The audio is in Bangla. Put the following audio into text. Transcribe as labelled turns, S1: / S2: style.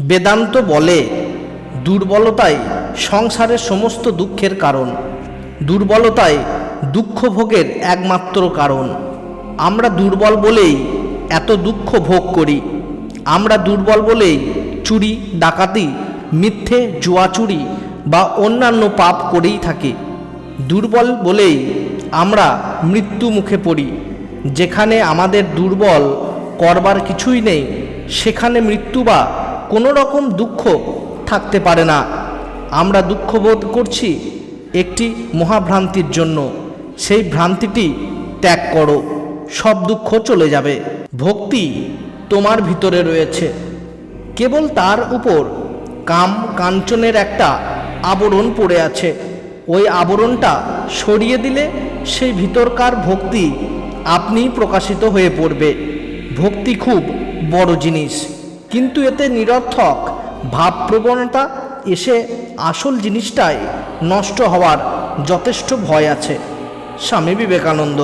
S1: বেদান্ত বলে দুর্বলতাই সংসারের সমস্ত দুঃখের কারণ। দুর্বলতাই দুঃখ ভোগের একমাত্র কারণ। আমরা দুর্বল বলেই এত দুঃখ ভোগ করি। আমরা দুর্বল বলেই চুরি, ডাকাতি, মিথ্যে, জুয়াচুরি বা অন্যান্য পাপ করেই থাকি। দুর্বল বলেই আমরা মৃত্যু মুখে পড়ি। যেখানে আমাদের দুর্বল করবার কিছুই নেই, সেখানে মৃত্যু বা কোনো রকম দুঃখ থাকতে পারে না। আমরা দুঃখবোধ করছি একটি মহাভ্রান্তির জন্য। সেই ভ্রান্তিটি ত্যাগ করো। সব দুঃখ চলে যাবে। ভক্তি তোমার ভিতরে রয়েছে। কেবল তার উপর কাম কাঞ্চনের একটা আবরণ পড়ে আছে। ওই আবরণটা সরিয়ে দিলে সেই ভিতরকার ভক্তি আপনিই প্রকাশিত হয়ে পড়বে। ভক্তি খুব বড় জিনিস। কিন্তু এতে নিরর্থক ভাবপ্রবণতা এসে আসল জিনিসটাই নষ্ট হওয়ার যথেষ্ট ভয় আছে স্বামী বিবেকানন্দ।